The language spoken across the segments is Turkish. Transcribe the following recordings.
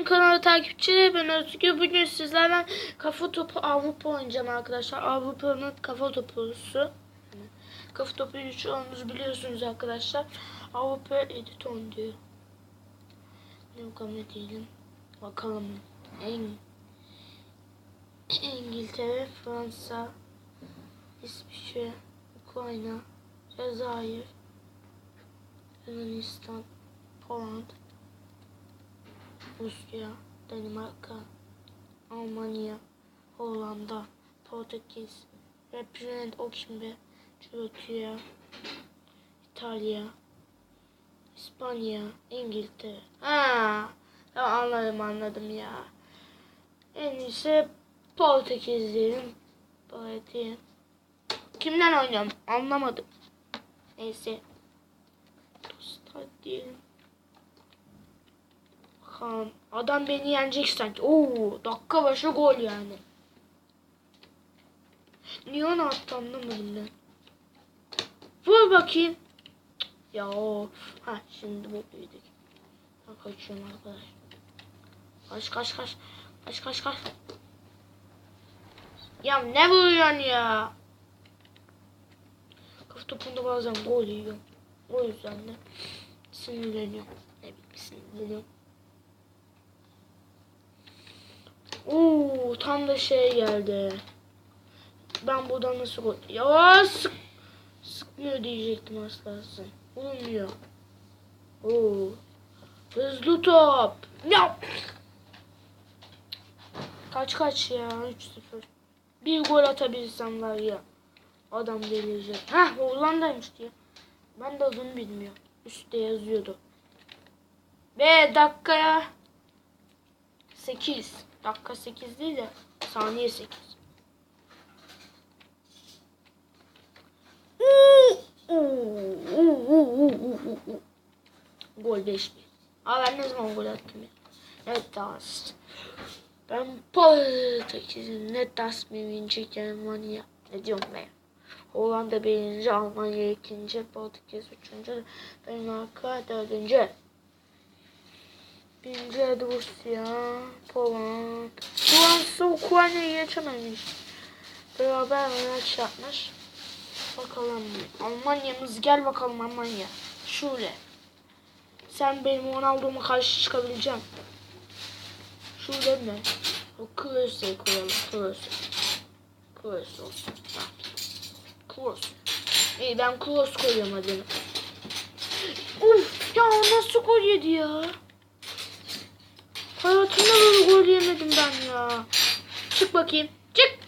Selamünaleyküm kanalı takipçileri ben Özgür. Bugün sizlerle kafa topu Avrupa oynayacağım arkadaşlar. Avrupa'nın kafa topusu. Kafa topu çoğunuz biliyorsunuz arkadaşlar. Avrupa Editon diyor. Ne bakalım diyelim. Bakalım. En İngiltere, Fransa, İsviçre, Ukrayna, Cezayir, Yunanistan, Poland, Rusya, Danimarka, Almanya, Hollanda, Portekiz, Represent o kim be? Türkiye, İtalya, İspanya, İngiltere. Ha, tamam anladım anladım ya. En iyisi Portekiz diyelim. Portekiz. Kimden oynuyorum? Anlamadım. Neyse. Dostlar diyelim. Bakalım. Adam beni yenecek sanki. Oo, dakika başı gol yani. Niye onu attı anlamadım ben. Vur bakayım. Ya. Ha şimdi bu büyüdük. Ben kaçıyorum arkadaş. Kaç kaç kaç. Kaç kaç kaç. Ya ne vuruyorsun ya? Kafa topunda bazen gol yiyor. O yüzden de sinirleniyorum. Ne bileyim sinirleniyorum. Oo tam da şey geldi. Ben buradan nasıl gol... Ya sık... Sıkmıyor diyecektim aslında. Olmuyor. Oo. Hızlı top. Ya. Kaç kaç ya 3-0. Bir gol atabilsem var ya. Adam gelecek. Heh Hollanda'ymış diye. Ben de adını bilmiyorum. Üstte yazıyordu. Ve dakikaya 8. Dakika 8 değil de saniye 8. Gol 5 1. Aa ben ne zaman gol attım ya? Evet das. Ben Portekiz'in net das birinci Germanya. Ne diyorum ben? Hollanda birinci, Almanya ikinci, Portekiz üçüncü, Danimarka dördüncü. Birinci Rusya, Poland. Fransa Ukrayna'yı geçememiş. Beraber maç yapmış. Bakalım. Almanya'mız gel bakalım Almanya. Şöyle. Sen benim Ronaldo'ma karşı çıkabileceksin. Şöyle mi? O Kroos'u koyalım. Kroos'u. Kroos olsun. Kroos. İyi ben Kroos koyuyorum adını. Uf ya nasıl gol yedi ya? Hayatımda böyle gol yemedim ben ya. Çık bakayım. Çık.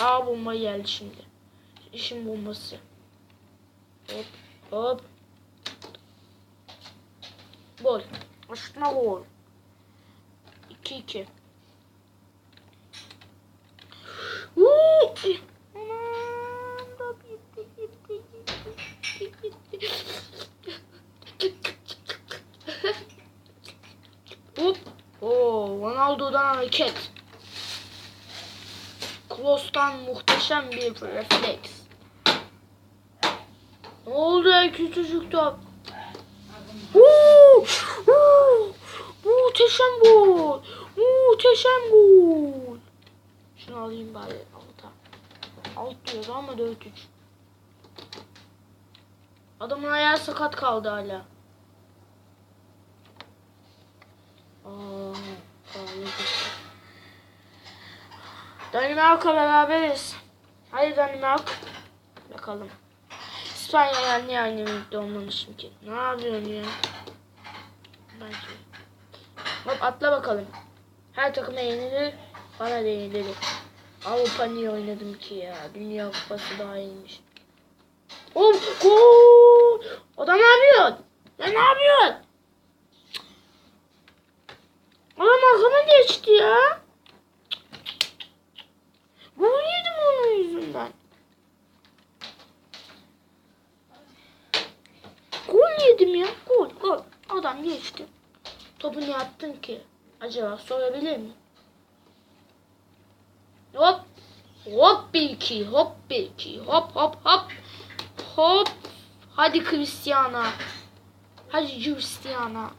Aa bomba geldi şimdi. İşin bombası. Hop hop. Gol. Aşkına gol. 2-2. Uuu. Aman da gitti gitti gitti gitti gitti. Hop. Oo, Ronaldo'dan hareket. Klos'tan muhteşem bir refleks. Ne oldu ya küçücük top? Uuu, uuu, muhteşem gol. Muhteşem gol. Şunu alayım bari alta. Alt diyordu ama 4-3. Adamın ayağı sakat kaldı hala. Aa. Danimarka beraberiz. Hadi Danimark. Bakalım. İspanya niye aynı ligde olmamışım ki? Ne yapıyorsun ya? Şey. Hop atla bakalım. Her takıma yenilir. Bana da yenilir. Avrupa niye oynadım ki ya? Dünya kupası daha iyiymiş. Of gol! Adam ne yapıyor? Ya ne yapıyor? Adam arkama geçti ya. Gol yedim onun yüzünden. Gol yedim ya. Gol gol. Adam geçti. Topu ne attın ki? Acaba sorabilir mi? Hop. Hop bir iki. Hop bir iki. Hop hop hop. Hop. Hadi Cristiano. Hadi Cristiano.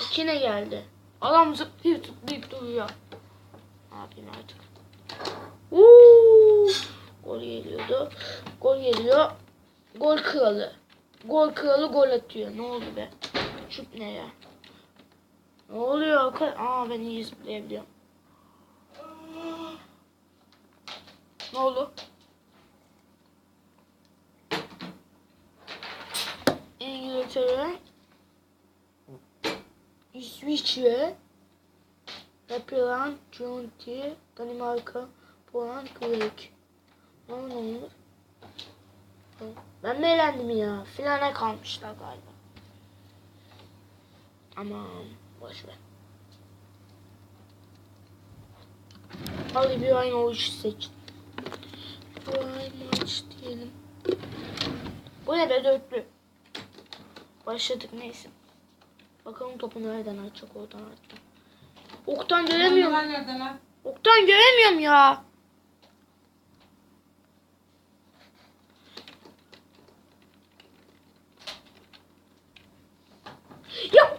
İkine geldi. Adam zıplayıp zıplayıp duruyor. Ne yapayım artık? Uuu. Gol geliyordu. Gol geliyor. Gol kralı. Gol kralı gol atıyor. Ne oldu be? Şut ne ya? Ne oluyor? Aa ben iyi zıplayabiliyorum. Ne oldu? İngiltere, İsviçre, Yapılan, Junti, Danimarka, Poland, Grek. Ne olur? Ben mi eğlendim ya? Finale kalmışlar galiba. Aman boş ver. Hadi bir aynı oluş seç. Bir ay maç diyelim. Bu ne be dörtlü. Başladık neyse. Bakalım topu nereden atacak oradan atacak. Oktan göremiyorum. Var nereden lan? Oktan göremiyorum ya. Ya.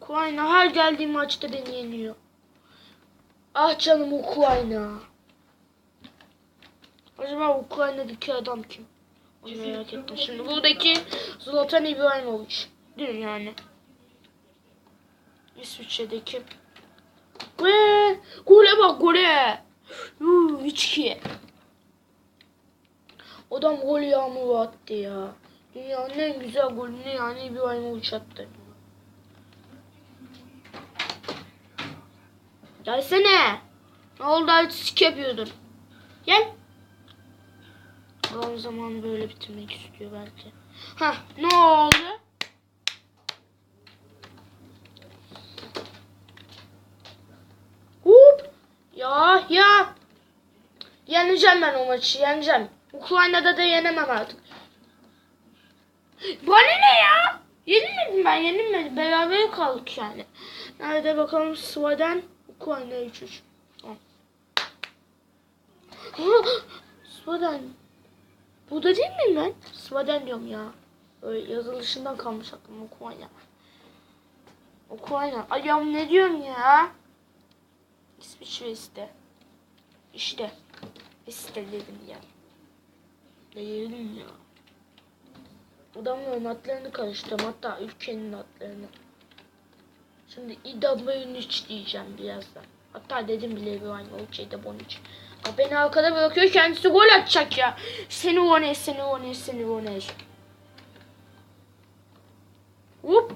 Ukrayna her geldiğim maçta beni yeniyor. Ah canım Ukrayna. Acaba Ukrayna'daki adam kim? Onu merak ettim. Şimdi buradaki Zlatan İbrahimovic. Değil mi yani? İsviçre'deki. Ve gole bak gole. Yuu 3-2. Adam gol yağmuru attı ya. Dünyanın en güzel golünü yani İbrahimovic attı. Gelsene. Ne oldu artistik yapıyordun. Gel. Adam zaman böyle bitirmek istiyor belki. Hah ne oldu? Hop. Ya ya. Yeneceğim ben o maçı yeneceğim. Ukrayna'da da yenemem artık. Bana ne ya? Yenilmedim ben yenilmedim. Beraber kaldık yani. Nerede bakalım Sweden Ukrayna 3-3. Tamam. Sweden. Burada değil miyim ben? Sweden diyorum ya. Öyle yazılışından kalmış aklım Ukrayna. Ukrayna. Ay ya ne diyorum ya? İsviçre iste. İşte. İste dedim ya. Dedim ya. Adamların adlarını karıştırdım. Hatta ülkenin adlarını. Şimdi İdabıyniç diyeceğim birazdan. Hatta dedim bile bir aynı şeyde Boniç. Beni arkada bırakıyor kendisi gol atacak ya. Seni Vones, seni Vones, seni Vones. Hop.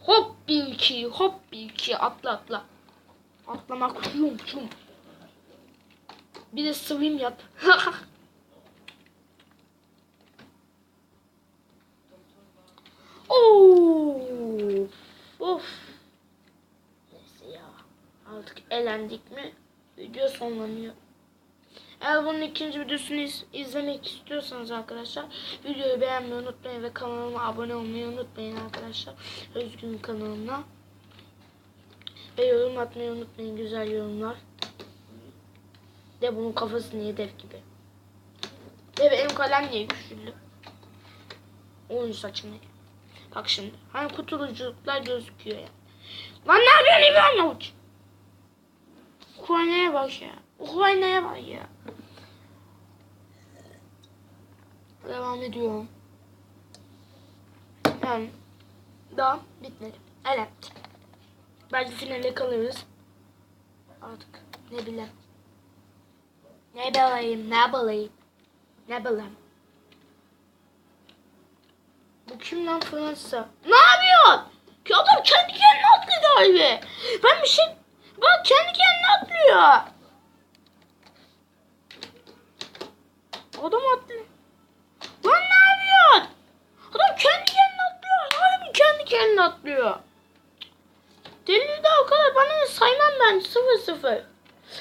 Hop bir iki, hop bir iki. Atla atla. Atlamak yum yum. Bir de swim yap. of. Of. Neyse ya. Artık elendik mi? Video sonlanıyor. Eğer bunun ikinci videosunu iz- izlemek istiyorsanız arkadaşlar videoyu beğenmeyi unutmayın ve kanalıma abone olmayı unutmayın arkadaşlar. Özgün kanalına. Ve yorum atmayı unutmayın güzel yorumlar. De bunun kafası niye dev gibi. De benim kalem niye güçlü? Oyun saçma. Bak şimdi. Hani kutuluculuklar gözüküyor ya. Lan ne yapıyorsun İbrahimovic? Ukrayna'ya bak ya. Ukrayna'ya bak ya. Devam ediyorum. Yani daha bitmedi. Evet. Belki finale kalırız. Artık ne bileyim. Ne bileyim, ne bileyim. Ne bileyim. Bu kim lan Fransa? Ne yapıyorsun? Ki adam kendi kendine atlıyor galiba. Ben bir şey... Bak kendi kendine atlıyor. Adam atlıyor. Lan ne yapıyorsun? Adam kendi kendine atlıyor. Harbi kendi kendine atlıyor. Deli de o kadar bana ne saymam ben sıfır sıfır.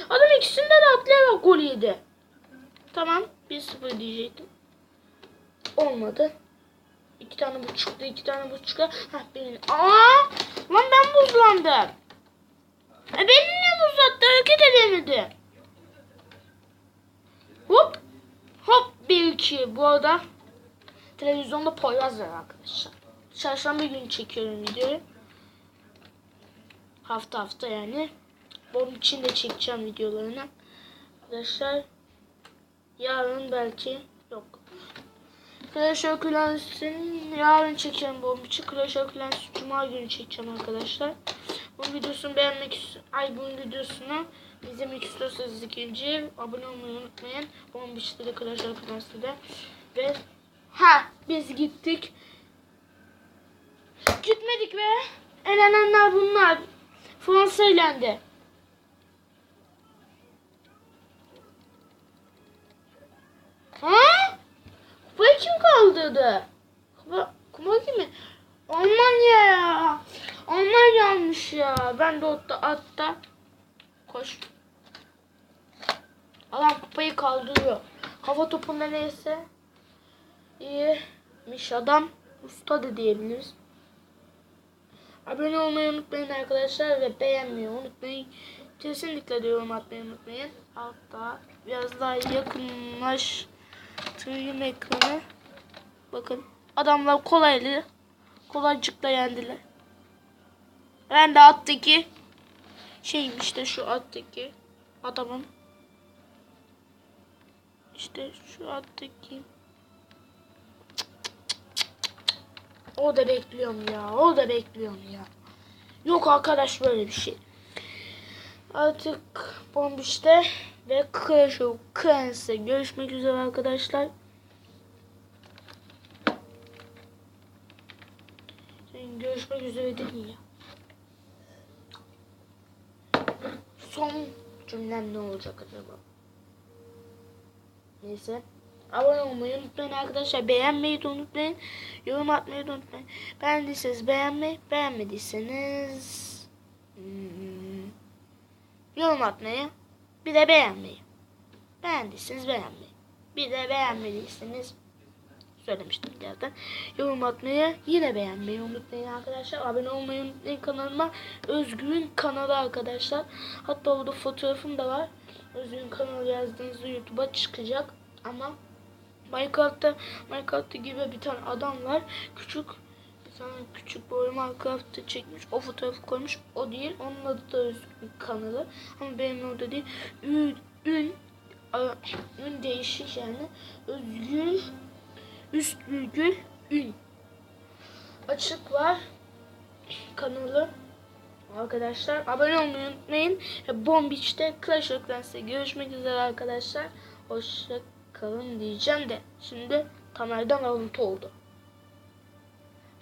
Adam ikisinde de atlayarak gol yedi. Tamam 1-0 diyecektim. Olmadı. İki tane bu çıktı, iki tane bu çıktı. Hah benim. Aa! Lan ben buzlandım. E beni niye buzlattı? Hareket edemedim. Hop. Hop bir iki. Bu arada televizyonda Poyraz var arkadaşlar. çarşamba günü çekiyorum videoyu. Hafta hafta yani. Onun için de çekeceğim videolarını. Arkadaşlar yarın belki yok. Clash of Clans'in yarın çekeceğim bomb için. Clash of Clans Cuma günü çekeceğim arkadaşlar. Bu videosunu beğenmek ay bu videosunu izlemek istiyorsanız ikinci abone olmayı unutmayın. Bomb içinde de Clash of Clans'ta da. Ve ha biz gittik. Gitmedik be. Elenenler bunlar. Fransa elendi. Ha? Kupayı kim kaldırdı? Kupa, kupa kimi? Almanya ya. Almanya almış ya. Ben de otta atta. Koş. Adam kupayı kaldırıyor. Hava topunda neyse. İyiymiş adam. Usta da diyebiliriz. Abone olmayı unutmayın arkadaşlar ve beğenmeyi unutmayın. Kesinlikle de yorum atmayı unutmayın. Hatta biraz daha yakınlaştırayım ekranı. Bakın adamlar kolaylı kolaycıkla yendiler. Ben de attaki şeyim işte şu attaki adamım. İşte şu attaki. O da bekliyorum ya. O da bekliyorum ya. Yok arkadaş böyle bir şey. Artık Bombiş'te ve Clash of Clans'te görüşmek üzere arkadaşlar. Görüşmek üzere dedin ya. Son cümlem ne olacak acaba? Neyse. Abone olmayı unutmayın arkadaşlar. Beğenmeyi de unutmayın. Yorum atmayı da unutmayın. Beğendiyseniz beğenmeyi, beğenmediyseniz hmm, yorum atmayı, bir de beğenmeyi. Beğendiyseniz beğenmeyi. Bir de beğenmediyseniz söylemiştim zaten. Yorum atmayı, yine beğenmeyi unutmayın arkadaşlar. Abone olmayı unutmayın kanalıma. Özgür'ün kanalı arkadaşlar. Hatta orada fotoğrafım da var. Özgür'ün kanalı yazdığınızda YouTube'a çıkacak. Ama Minecraft'ta Minecraft'ta gibi bir tane adam var. Küçük bir tane küçük boy Minecraft'ta çekmiş. O fotoğrafı koymuş. O değil. Onun adı da Özgür kanalı. Ama benim orada değil. Ün, ün, ün değişik yani. Özgür üst virgül ün. Açık var kanalı. Arkadaşlar abone olmayı unutmayın. Bomb Beach'te Clash of Clans'te görüşmek üzere arkadaşlar. Hoşça kalın diyeceğim de şimdi Tamer'den alıntı oldu.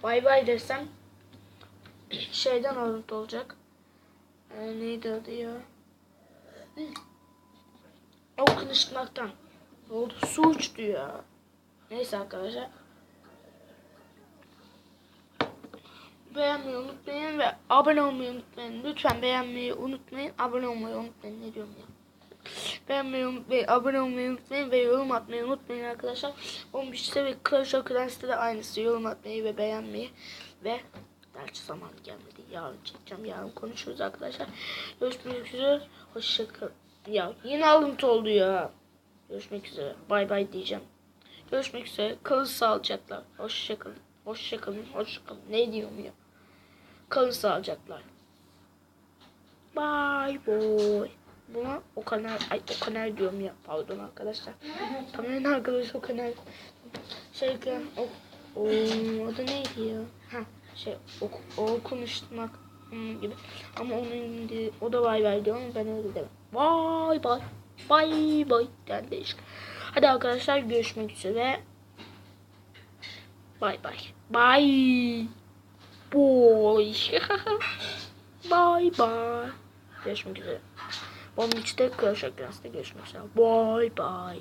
Bay bay desem şeyden alıntı olacak. Ee, neydi adı ya? Hı. O konuşmaktan. Ne oldu? Su uçtu ya. Neyse arkadaşlar. Beğenmeyi unutmayın ve abone olmayı unutmayın. Lütfen beğenmeyi unutmayın. Abone olmayı unutmayın. Ne diyorum ya? Beğenmeyi unutmayın, abone olmayı unutmayın ve yorum atmayı unutmayın arkadaşlar. 11'te ve Clash of Clans'te de aynısı. Yorum atmayı ve beğenmeyi ve gerçi zaman gelmedi. Yarın çekeceğim. Yarın konuşuruz arkadaşlar. Görüşmek üzere. Hoşçakalın. Ya yine alıntı oldu ya. Görüşmek üzere. Bay bay diyeceğim. Görüşmek üzere. Kalın sağlıcakla. Hoşçakalın. Hoşçakalın. Hoşçakalın. Ne diyorum ya? Kalın sağlıcakla. Bye boy. Buna o kanal ay o kanal diyorum ya pardon arkadaşlar. Kameranın arkadaşı o kanal. Şey ki o, o adı neydi ya? Ha şey o, o konuşmak hmm, gibi. Ama onun o da bay bay diyor ama ben öyle demem. Bay bay. Bay bay. Yani değişik. Hadi arkadaşlar görüşmek üzere. Bay bay. Bay. Boy. Bay bay. Görüşmek üzere. Onun için de Clash of Clans'ta görüşmek üzere. Bye bye.